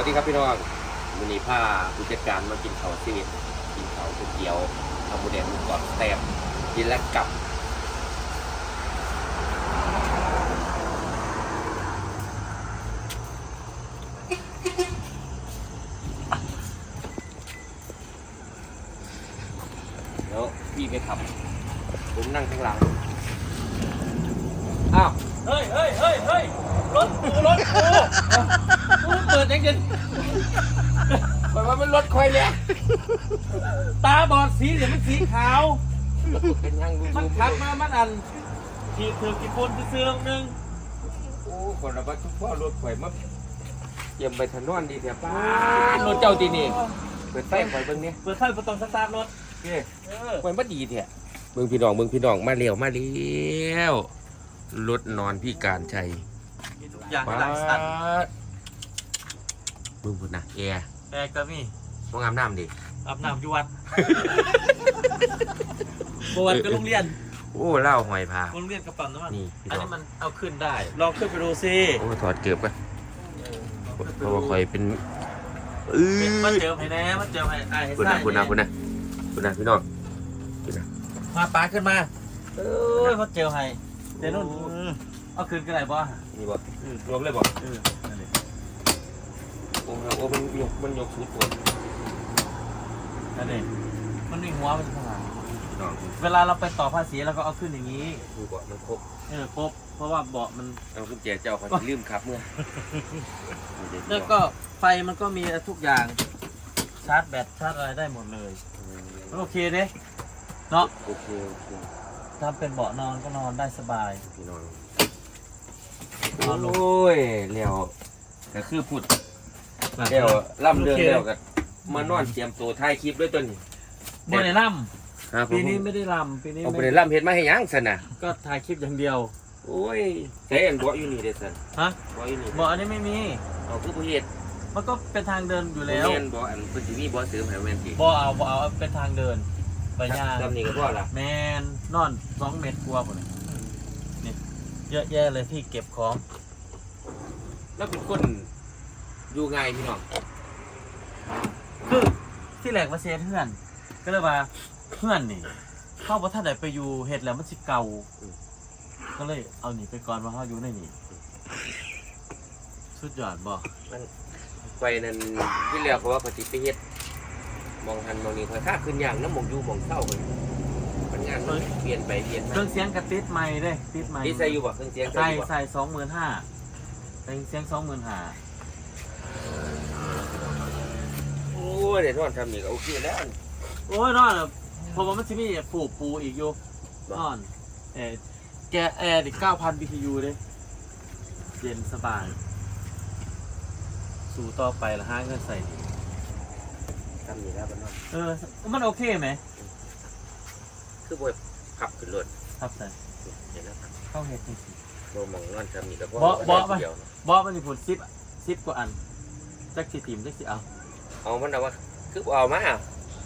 วัสดีครับพี่น้องวันนี้พาผู้จัดการมากินข้าวซีวิตกินข้าวก๋วยเตี๋ยวทำหมูแดงมูกรอบแซ่บกินแล้วกลับแล้วพี่ไปขับ ผมนั่งข้างหลัง อ้าว เฮ้ยเฮ้ยเฮ้ยเฮ้ยรถกูรถกูกู เปิดยังไงหมายว่ามันรถคอยเนี่ยตาบอดสีเดี๋ยวมันสีขาว เป็นยังดูมันขับมามันอันขีดถือกี่คนเสื่องหนึ่งโอ้คนละบ้านทุกพ่อรถข่อยมาเยี่ยมไปถนนดีแถวป้านรถเจ้าตีนี่เปิดไฟข่อยเบิ่งเนี่ยเปิดไฟประตูสตาร์ทรถเอ้เออข่อยมาดีแท้เบิ่งพี่น้องเบิ่งพี่น้องมาเร็วมาเร็วรถนอนพี่การชัยมีทุกอย่างป้าหลังสัตว์ ดเบิ่งพุ่นะแอร์แอร์ก็มีมองอาบน้ำดิอาบน้ำอยู่วัดบวัดก็โรงเรียน โอ้เล่าหอยพาโรงเรียนกระป๋องน้ำมันนี่พี่อันน้องนี้มันเอาขึ้นได้ ลองขึ้นไปดูสิโอ้ถอดเกือบกันเพราะว่าข่อยเป็นอื้มันเจอไผ่แน่มันเจอไผ่ไอ้คุณไส้นะคุณนะคุณนะคุณนะพี่น้องมาปาขึ้นมา เอ้ยมันเจอไผ่เดี๋ยวนู่นเอาขึ้นกันไหนบ่นี่บ่รวมเลยบ่ เออนั่นแหละโอ้โหโอ้มันยกมันยกสูดตัวนั่นเองมันมีหัวมันข้างหลังน้องเวลาเราไปต่อภาษีเราก็เอาขึ้นอย่างนี้ดูบ่มันครบเออครบเพราะว่าเบาะมันเอาขึ้นแจเจ้าเขาลืมขับเมื่อแล้วก็ไฟมันก็มีทุกอย่างชาร์จแบตชาร์จอะไรได้หมดเลยมันโอเคเด้เนาะโอเคโอเคถ้าเป็นเบาะนอนก็นอนได้สบายพี่น้องนอนลงโอ้ยเลี้ยวก็คือพูด เลี้ยวล่ำเรื่องเลี้ยวก็มานอนเตรียมตัวถ่ายคลิปด้วยตัวนี้บนในล่ครับำปีนี้ไม่ได้ล่ำปีนี้เอาไปไม่ได้ล่ำเห็นมาให้หยังสันน่ะก็ถ่ายคลิปอย่างเดียว โอ้ยใช้อันบ่อยู่นี่เด้อสันฮะ บ่อยู่นี่เบาะอันนี้ไม่มี เอาคือผู้เฮ็ดมันก็เป็นทางเดินอยู่แล้ว เรียนบ่อันเพิ่นสิมีบ่เสริมให้แม่นสิบอเอาบอเอาเป็นทางเดินไปย่างทำนี่ก็พอละแมนนอนสองเมตรกว่าผมนี่เยอะแยะเลยที่เก็บของ แล้วเป็นคน อยู่ไงายพี่น้องคือที่แหลกมาเซเพื่อน ก็เลยว่าเพื่อนนี่เข้าว่าถ้าไหนไปอยู่เห็ดแล้วมันสิเก่าก็เลยเอาหนีไปก่อนมาเขาอยู่ในนี่สุดยอดบอกไปนั่นที่เรียกเขาว่าเขาสิไปเฮ็ดมองหันมองนี่ค่อยค่าขึ้นอย่างน้ำหมองอยู่หมองเศร้าเลยมันงานมันเปลี่ยนไปเปลี่ยนเคมารื่องเสียงกระติดไม่เด้ติดไม่ที่ใส่อยู่บ่เครื่องเสียงใส่ใส่อยู่บ่ใส่สองหมื่นห้าใส่เสียงสองหมื่นห้า โอ้ยเดี๋ยวนอนทำนี่ก็โอเคแล้ว โอ้ยนอนอะผมว่ามันจะมีปูปูอีกอยู่บ่ นอนเออแกแอร์ดิเก้าพัน BTU เลยเย็นสบาย สู่ต่อไปละห้าเงินใส่นี่ทำนี่แล้วมันนอนเออ มันโอเคไหมคือบ่ขับขึ้นรถครับใส่เห็นแล้วครับเข้าเห็ดนี่สิบ่มองนอนทำนี่ก็พอบ่บ่ไปเดียวบอสมันมีผลซิปซิปกว่าอันจักสิตีมจักสิเอา เอามันเอาว่าคือบ่เอามา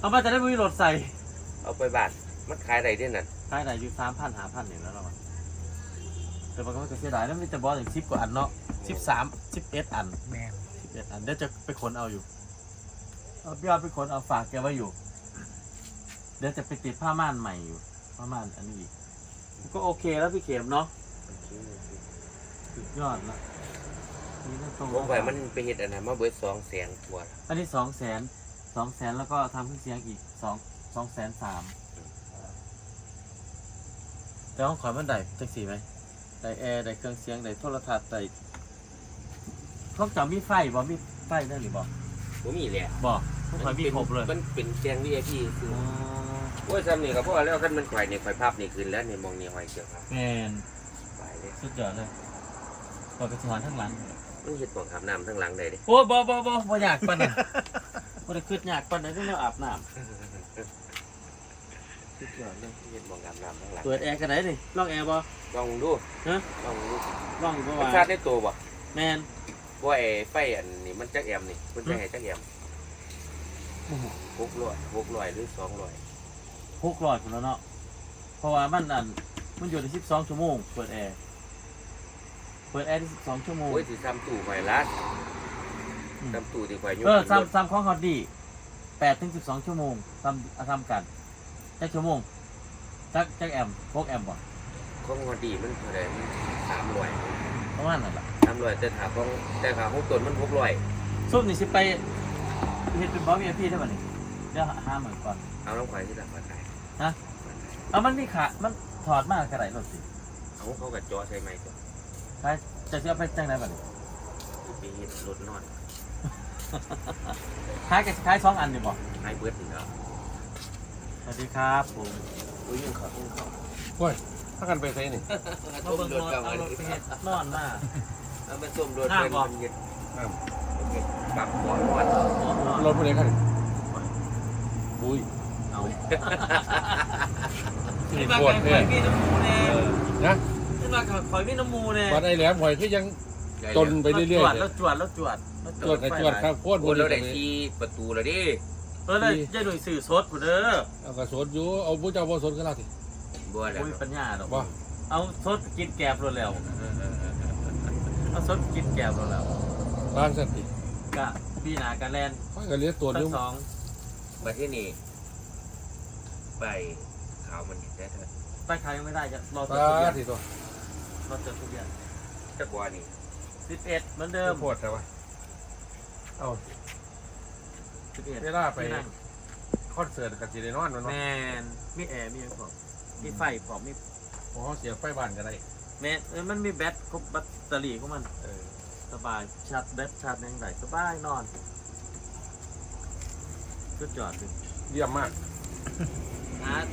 เอามาจะได้ไม่มีรถใส่เอาไปบ้านมันขายได้เด้นั่นขายไหนอยู่สามพันหาพันอยู่แล้วเราอะแต่มันก็ไม่เสียดายแล้วมีแต่บอสอย่างซิปกว่าอันเนาะสิบสามสิบเอ็ดอันแม่นสิบเอ็ดอันเดี๋ยวจะไปขนเอาอยู่เอาพี่เอาไปขนเอาฝากแกไว้อยู่ เดี๋ยวจะไปติดผ้าม่านใหม่อยู่ผ้าม่านอันนี้อีกก็โอเคแล้วพี่เข็มเนาะสุดยอดนะ นี่ต้องตรงผมไปมันไปเฮ็ดอันนั้นมาเบิด200,000กว่าอันนี้สองแสนสองแสนแล้วก็ทำเครื่องเสียงอีกสองสองแสนสามแต่ห้องขอยมันได้จังสี่ไหมได้แอร์ได้เครื่องเสียงได้โทรทัศน์ได้ห้องจอมีไฟบ่มีไฟได้หรือบ่บ่มีแหละบ่ห้องขอยมีครบเลยมันเป็นเสียง VIP คืออ๋อโอ้ยซ้ำนี่ก็พอแล้วคันมันข่อยนี่ข่อยภาพนี่ขึ้นแล้วนี่มองนี่หอยเกี่ยวครับแมนไปเลยสุดยอดเลยปล่อยไปสวรรค์ทั้งหลัง มันเฮ็ดบ่อาบน้ำทั้งหลังได้เด้โอ้บ่บ่บ่บ่อยากปั่นอะบ่ได้คิดอยากปั่นได้ที่แนวอาบน้ำสุดยอดเลยเฮ็ดบ่อาบน้ำทั้งหลังเปิดแอร์กันได้นี่ลองแอร์บ่ลองดูฮะลองดูลองบ่มันว่าชาร์จได้ตัวบ่แมนว่าไอ้ไฟอันนี้มันจักแอมป์นี่มันจะให้จักแอมป์600 600หรือ200หกร้อยคนแล้วเนาะเพราะว่ามันอันมันอยู่ในสิบสองชั่วโมงเปิดแอร์ เปิดแอร์ที่สิบสองชั่วโมง โอ้ยสิซ้ำตู้ข่อยละบตำตู่ที่ข่อยยุ่เออซ้ำซ้ำของฮอตดีแปดถึงสิบสองชั่วโมงซ้ำซ้ำกันจักชั่วโมงจักจักแอมพกแอมบ่ของพอดีมันเท่าไหร่มันสามร้อยประมาณนั่นแหละสามร้อยแต่ถาของแต่ขาของต้นมันหกร้อยซุปนี่สิไปเฮ็ดเป็นบอสวีไอพีได้ป่ะนี่เดี๋ยวห้าหมื่นก่อน เอาน้ำข่อยที่หลังมาขายฮะ เอามันมีขามันถอดมากกระไรรถสิ เอาเขากับจอใส่ไม้ตัว ใช่จะเชื่อไปจังไรป่ะนี่ไปเฮ็ดรถนอนคล้ายกับคล้ายสองอันนี่บ่ไม้เบิดนี่เนาะสวัสดีครับผมอุ้ยยังเขายังเขาโอ้ยถ้ากันไปใส่นี่มาเบิ่งรถเอารถไปเฮ็ดนอนมาเอามาส้มรถน้ำเป็นบ่มันเย็นน้โอเคปรับก่อนก่อนนอนำรถผู้ใดกันอุ้ยเอาที่ขึ้นมาปวดข่เนี่อยยมีน้ำมูแน่นะขึ้น มาข่อยมีน้ำมูแน่วัดไอ้แหลมหอยคือยังใหญ่จนไปเรื่อยแล้วจวดแล้วจวดแล้วจวดๆจวดกับจวดข้าวโพดโอ้บนเราได้นี้ที่ประตูแล้วดิเออเลยยายหนุ่ยสื่อสดผู้เด้อเอากระสนอยู่เอาผู้เจ้าบ่สนก็แล้วทีบัวแล้วอุ้ยปัญญาดอก บ่เอาสดกินแกบรถแล้วเอาสดกินแกบรถแล้วบ้านสันติก็พี่นากันแลนค่อยก็เลี้ยงตัวทั้นึงงสองมาที่นี่ไปขาวมันเห็นได้เถอะไปขายยังไม่ได้จะรอจตาดทะเบียนทีตัว รอจดทะเบียนจักบัวนี่สิบเอ็ดเหมือนเดิมปวดแต่ว่าเอาสิบเอ็ดเวลาไปคอนเสิร์ตกับจีเดนอนมันแมเนาะนมีแอร์มีอะไรพร้อมมีไฟพร้อมมีอ๋อเสียบไฟบ้านก็ได้แมนเออมันมีแบตครบแบตเตอรี่ของมันเออสบายชาร์จแบตชาร์จยังไงสบายนอนสุดยอดเลยเยี่ยมมากอาร์ต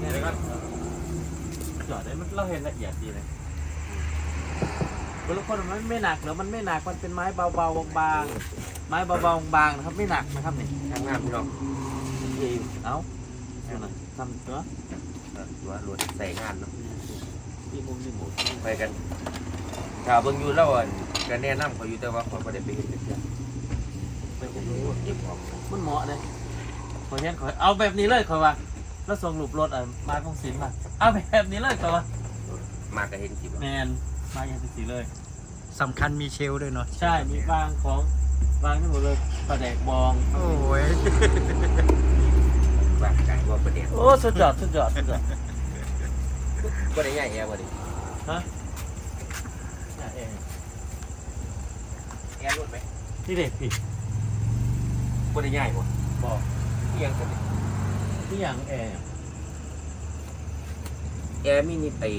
เนี่ยเลยครับจอดได้มันเราเห็นละเอียดดีเลย บางคนมันไม่หนักเนอะมันไม่หนักมันเป็นไม้เบาๆบางๆไม้เบาๆบางๆนะครับไม่หนักนะครับนี่ทำงานพี่น้องดีเอ้าเอาหน่อยทำเนาะตัวรถใส่งานเนาะที่มุมที่หมุนไปกันข่าวเบิ่งอยู่แล้วอะก็แนะนำเขาอยู่แต่ว่าเขาไม่ได้ไปเห็นเพื่อนไปผมรู้รู้เก็บของมันเหมาะเลยขอเช่นขอเอาแบบนี้เลยขอว่าแล้วส่งรูปรถอะมาของสินมาเอาแบบนี้เลยขอว่ามาก็เห็นสิแมน มาอย่างสีเลย สำคัญมีเชลด้วยเนาะใช่มีวางของวางที่หมดเลยปลาแดกบองโอ้ยว่าไก่ว่าประเดี๋ยวโอ้สุดยอดสุดยอดสุดยอดก็ได้ง่ายแอร์บ่ดิเนี่ยเองแอร์รถไหมที่เด็กผิดก็ได้ง่ายบ่บอกเที่ยงกันดิที่อย่างแอร์แอร์มินิไอ้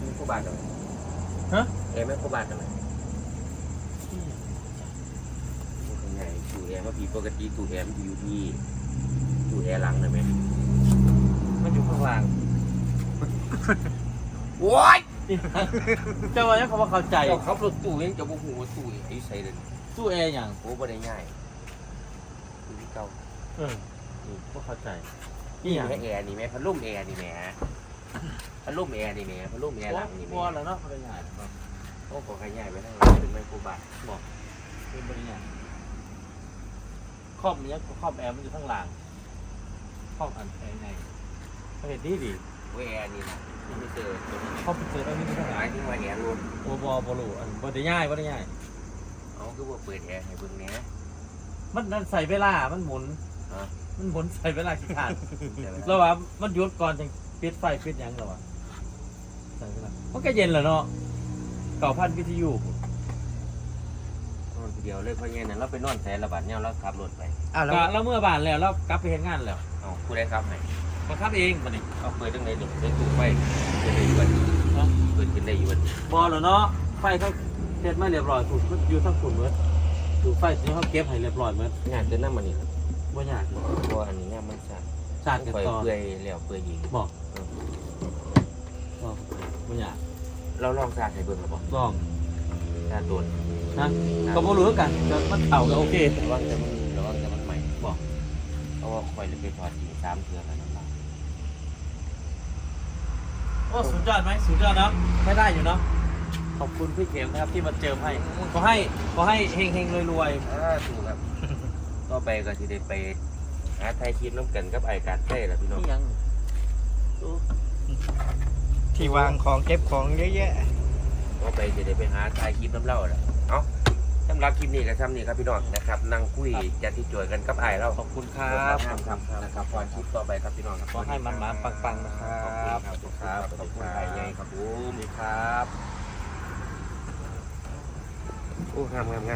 มีคู่บ้านทำไม ฮะ แอร์ไม่คู่บ้านทำไมที่อย่างมันง่ายตู้แอร์มาผีปกติตู้แอร์มันอยู่ที่ตู้แอร์หลังนะแม่มันอยู่ข้างล่างโอ้ยเจ้าว่าเนี่ยเขาว่าเข้าใจเจ้าขับรถตู้ยังจะบ่ฮู้ว่าตู้ไอ้ใส่เลยตู้แอร์อย่างโอ้บ่ได้ง่ายตู้ที่เก่าเออนี่พวกเข้าใจนี่แม่แอร์นี่แม่พัดลมแอร์นี่แม่ พัดลมแอร์นี่แม่พัดลมแอร์หลังนี่วแม่อแล้วเนาะเขาได้ใหญ่บอกโอ้ขอขยายไปทางเป็นไมโครบาทเป็นบริญญาครอบมันยังครอบแอร์มันอยู่ข้างล่างครอบอันแอร์ในเขาเห็นดีดีเวยแอร์นี่นะที่ไม่เจอตัวนี้ครอบเป็นเจอตรงนี้ข้างหล่างมายถึงว่าแอร์รวมโอ้บอบอลูอันบริญญาบริญญาเอาคือว่าเปิดแอร์ให้เบิ่งแหน่ มันนั่นใส่เวลา มันหมุน ฮะ มันหมุนใส่เวลาขี้ขาดแต่ว่าแล้วว่ามันหยุดก่อนจัง ปิดไฟปิดหยังแล้ววะใส่เวลามันก็เย็นแหละเนาะเก่าพันวิทยุนอนทีเดียวเลยเพราะงี้นั่นเราไปนอนแสนละบาทเนี่ยเราขับรถไปอ้าวแล้วก็แล้วเมื่อบานแล้วเรากลับไปเห็นงานแล้วเอาผู้ได้ครับไหนมาครับเองมาดิเอาเปิดตั้งไหนหนึ่งเป็นตู้ไฟจะได้อยู่วันนี้เปิดขึ้นได้อยู่วันนี้บอแล้วเนาะไฟเขาเสร็จมาเรียบร้อยถูกอยู่ทั้งฝุ่นเมื่อถูกไฟที่เขาเก็บให้เรียบร้อยเมื่องานเดินน้ำมันนี่ครับบ่ยากเพราะว่าอันนี้เนี่ยมันจะ ชาติกันปล่อยต่อเปลือยแล้วเปลือยหญิงบอกบอกบ่ยากเราลองสาดให้เบิ่งหรือเปล่าลองสาดโดนนะก็บ่รู้คือกันแต่มันเข่าก็โอเคระวังจะมันระวังจะมันใหม่บอกเพราะว่าคอยเลยไปถอดหญิงสามเทือแล้วนะครับโอ้สุดยอดไหมสุดยอดเนาะไม่ได้อยู่เนาะขอบคุณพี่เข็มนะครับที่มาเจิมให้ขอให้ขอให้เฮงเฮงๆรวยอ่าถูกครับ ก็ไปก็ที่ได้ไป หาไทยคลิปน้ำกันกับไอการเต้ละพี่ๆน้องนี่ยังที่วางของเก็บของเยอะแยะก็ไปจะได้ไปหาไทยคลิปน้ำเล่าแหละเอ้าสำหรับคลิปนี้ก็ซ้ำนี้ครับพี่น้องนะครับนั่งคุยจะที่จวยกันกับไอ้ายเราขอบคุณคครัรับบครับนะครับพรคลิปต่อไปครับพี่น้องครับขอให้มันมาปังๆนะครับขอบคุณครับขอบคุณไอ้ใหญ่ครับผมสวัสดีครับโอ้งามงามงาม